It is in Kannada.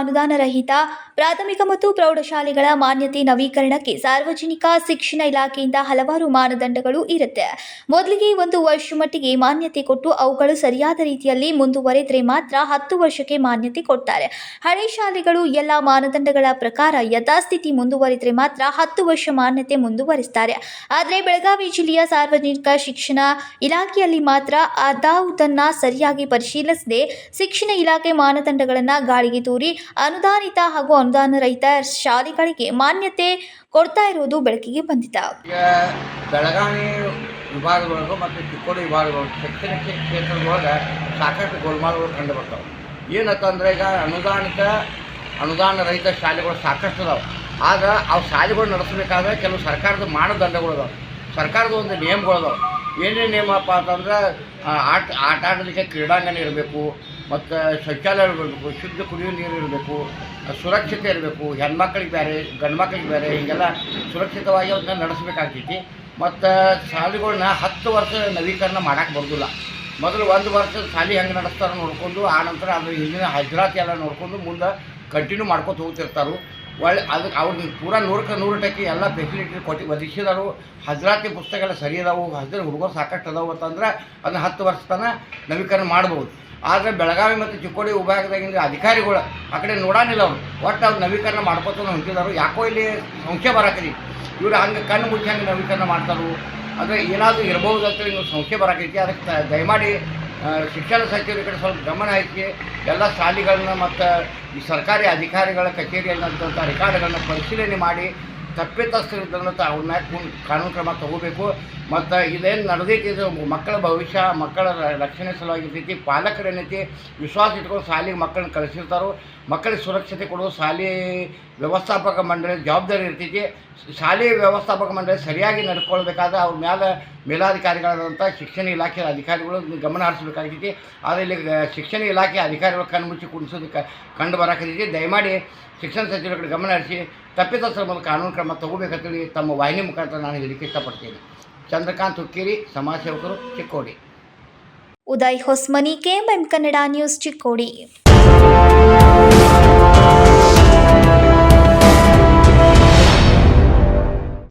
ಅನುದಾನ ರಹಿತ ಪ್ರಾಥಮಿಕ ಮತ್ತು ಪ್ರೌಢಶಾಲೆಗಳ ಮಾನ್ಯತೆ ನವೀಕರಣಕ್ಕೆ ಸಾರ್ವಜನಿಕ ಶಿಕ್ಷಣ ಇಲಾಖೆಯಿಂದ ಹಲವಾರು ಮಾನದಂಡಗಳು ಇರುತ್ತೆ. ಮೊದಲಿಗೆ ಒಂದು ವರ್ಷ ಮಟ್ಟಿಗೆ ಮಾನ್ಯತೆ ಕೊಟ್ಟು ಅವುಗಳು ಸರಿಯಾದ ರೀತಿಯಲ್ಲಿ ಮುಂದುವರೆದರೆ ಮಾತ್ರ ಹತ್ತು ವರ್ಷಕ್ಕೆ ಮಾನ್ಯತೆ ಕೊಡ್ತಾರೆ. ಹಳೆ ಶಾಲೆಗಳು ಎಲ್ಲ ಮಾನದಂಡಗಳ ಪ್ರಕಾರ ಯಥಾಸ್ಥಿತಿ ಮುಂದುವರೆದರೆ ಮಾತ್ರ ಹತ್ತು ವರ್ಷ ಮಾನ್ಯತೆ ಮುಂದುವರಿಸ್ತಾರೆ. ಆದರೆ ಬೆಳಗಾವಿ ಜಿಲ್ಲೆಯ ಸಾರ್ವಜನಿಕ ಶಿಕ್ಷಣ ಇಲಾಖೆಯಲ್ಲಿ ಮಾತ್ರ ಅದಾವುದನ್ನು ಸರಿಯಾಗಿ ಪರಿಶೀಲಿಸದೆ ಶಿಕ್ಷಣ ಇಲಾಖೆ ಮಾನದಂಡಗಳನ್ನು ಗಾಳಿಗೆ ತೂರಿ ಅನುದಾನಿತ ಹಾಗೂ ಅನುದಾನ ರಹಿತ ಶಾಲೆಗಳಿಗೆ ಮಾನ್ಯತೆ ಕೊಡ್ತಾ ಇರುವುದು ಬೆಳಕಿಗೆ ಬಂದಿದೆ. ಬೆಳಗಾವಿ ವಿಭಾಗದೊಳಗೆ ಮತ್ತು ಚಿಕ್ಕೋಡಿ ವಿಭಾಗಗಳು ಶೈಕ್ಷಣಿಕ ಕ್ಷೇತ್ರದೊಳಗೆ ಸಾಕಷ್ಟು ಗೋಲ್ಮಾಲ್ಗಳು ಕಂಡು ಬರ್ತಾವೆ. ಏನಂತಂದ್ರೆ ಈಗ ಅನುದಾನಿತ ಅನುದಾನ ರಹಿತ ಶಾಲೆಗಳು ಸಾಕಷ್ಟು ಅದಾವೆ. ಆದ್ರೆ ಅವು ಶಾಲೆಗಳು ನಡೆಸಬೇಕಾದ್ರೆ ಕೆಲವು ಸರ್ಕಾರದ ಮಾನದಂಡಗಳು ಅದಾವೆ. ಸರ್ಕಾರದ ಒಂದು ನಿಯಮಗಳು ಅದಾವೆ. ಏನೇನು ನಿಯಮಪ್ಪ ಅಂತಂದ್ರೆ ಆಟ ಆಟ ಆಡಲಿಕ್ಕೆ ಕ್ರೀಡಾಂಗಣ ಇರಬೇಕು ಮತ್ತು ಶೌಚಾಲಯ ಇರಬೇಕು, ಶುದ್ಧ ಕುಡಿಯುವ ನೀರು ಇರಬೇಕು, ಸುರಕ್ಷತೆ ಇರಬೇಕು, ಹೆಣ್ಮಕ್ಳಿಗೆ ಬೇರೆ ಗಂಡು ಮಕ್ಳಿಗೆ ಬೇರೆ ಹೀಗೆಲ್ಲ ಸುರಕ್ಷಿತವಾಗಿ ಅದನ್ನ ನಡೆಸಬೇಕಾಗ್ತೈತಿ. ಮತ್ತು ಶಾಲೆಗಳನ್ನ ಹತ್ತು ವರ್ಷ ನವೀಕರಣ ಮಾಡೋಕ್ಕೆ ಬರೋದಿಲ್ಲ. ಮೊದಲು ಒಂದು ವರ್ಷ ಶಾಲೆ ಹೆಂಗೆ ನಡೆಸ್ತಾರೆ ನೋಡಿಕೊಂಡು, ಆ ನಂತರ ಅದ್ರ ಹಿಂದಿನ ಹಜರಾತಿ ಎಲ್ಲ ನೋಡಿಕೊಂಡು ಮುಂದೆ ಕಂಟಿನ್ಯೂ ಮಾಡ್ಕೊತ ಹೋಗ್ತಿರ್ತಾರೆ. ಒಳ್ಳೆ ಅದಕ್ಕೆ ಅವ್ರಿಗೆ ಪೂರ ನೂರಕ್ಕೆ ನೂರು ಟಕ್ಕೆ ಎಲ್ಲ ಫೆಸಿಲಿಟಿ ಕೊಟ್ಟು ಒದಗಿಸಿದಾರು. ಹಜರಾತಿ ಪುಸ್ತಕ ಎಲ್ಲ ಸರಿ ಅದಾವು ಹಜರ ಹುಡುಗರು ಸಾಕಷ್ಟು ಅದಾವು ಅಂತಂದ್ರೆ ಅದನ್ನ ಹತ್ತು ವರ್ಷ ತನಕ ನವೀಕರಣ ಮಾಡ್ಬೋದು. ಆದರೆ ಬೆಳಗಾವಿ ಮತ್ತು ಚಿಕ್ಕೋಡಿ ವಿಭಾಗದಾಗಿಂದ ಅಧಿಕಾರಿಗಳು ಆ ಕಡೆ ನೋಡಾನಿಲ್ಲ ಅವರು. ಒಟ್ಟು ಅವ್ರು ನವೀಕರಣ ಮಾಡ್ಕೋತ ಹೊಂಟಿದ್ದಾರೆ ಯಾಕೋ ಇಲ್ಲಿ ಸಂಖ್ಯೆ ಬರಾಕೈತಿ ಇವರು ಹಂಗೆ ಕಣ್ಣು ಮುಚ್ಚಿ ಹಂಗೆ ನವೀಕರಣ ಮಾಡ್ತಾರೋ. ಅಂದರೆ ಏನಾದರೂ ಇರ್ಬೋದು ಅಂತೇಳಿ ನೀವು ಸಂಖ್ಯೆ ಬರಾಕೈತಿ ಅದಕ್ಕೆ ದಯಮಾಡಿ ಶಿಕ್ಷಣ ಸಚಿವರ ಕಡೆ ಸ್ವಲ್ಪ ಗಮನ ಹಾಕಿ ಎಲ್ಲ ಶಾಲೆಗಳನ್ನ ಮತ್ತು ಈ ಸರ್ಕಾರಿ ಅಧಿಕಾರಿಗಳ ಕಚೇರಿಯಲ್ಲಿದ್ದಂಥ ರೆಕಾರ್ಡ್ಗಳನ್ನ ಪರಿಶೀಲನೆ ಮಾಡಿ. ತಪ್ಪಿತಸ್ಥರಿದ್ದನ್ನು ಅವ್ರನ್ನ ಅವ್ರ ಕಾನೂನು ಕ್ರಮ ತಗೋಬೇಕು. ಮತ್ತು ಇದೇನು ನಡೆದೈತಿ ಇದು ಮಕ್ಕಳ ಭವಿಷ್ಯ, ಮಕ್ಕಳ ರಕ್ಷಣೆ ಸಲುವಾಗಿ ಇರ್ತೈತಿ ವಿಶ್ವಾಸ ಇಟ್ಕೊಂಡು ಶಾಲೆಗೆ ಮಕ್ಕಳನ್ನ ಕಳಿಸಿರ್ತಾರೋ, ಮಕ್ಕಳಿಗೆ ಸುರಕ್ಷತೆ ಕೊಡೋದು ಶಾಲೆ ವ್ಯವಸ್ಥಾಪಕ ಮಂಡಳಿ ಜವಾಬ್ದಾರಿ ಇರ್ತೈತಿ. ಶಾಲೆ ವ್ಯವಸ್ಥಾಪಕ ಮಂಡಳಿ ಸರಿಯಾಗಿ ನಡ್ಕೊಳ್ಬೇಕಾದ್ರೆ ಅವ್ರ ಮೇಲೆ ಮೇಲಾಧಿಕಾರಿಗಳಾದಂಥ ಶಿಕ್ಷಣ ಇಲಾಖೆಯ ಅಧಿಕಾರಿಗಳು ಗಮನ ಹರಿಸ್ಬೇಕಾಗ್ತೈತಿ. ಆದರೆ ಇಲ್ಲಿ ಶಿಕ್ಷಣ ಇಲಾಖೆ ಅಧಿಕಾರಿಗಳು ಕಣ್ಮುಚ್ಚಿ ಕುಣಿಸೋದಕ್ಕೆ ಕಂಡು ಬರಾಕತ್ತೈತಿ. ದಯಮಾಡಿ ಶಿಕ್ಷಣ ಸಚಿವರುಗಳ ಕಡೆ ಗಮನ ಹರಿಸಿ. ತಪ್ಪಿತಸ್ಥರ ಮೇಲೆ ಕಾನೂನು ಕ್ರಮ ತಗೋಬೇಕಂತೇಳಿ ತಮ್ಮ ವಾಹಿನಿ ಮುಖಾಂತರ ನಾನು ಹೇಳಲಿಕ್ಕೆ ಇಷ್ಟಪಡ್ತೀನಿ. ಚಂದ್ರಕಾಂತ್ ಹುಕ್ಕೇರಿ ಸಮಾಜ ಸೇವಕರು Chikkodi. Uday Hosmani, KMM Kannada news Chikkodi.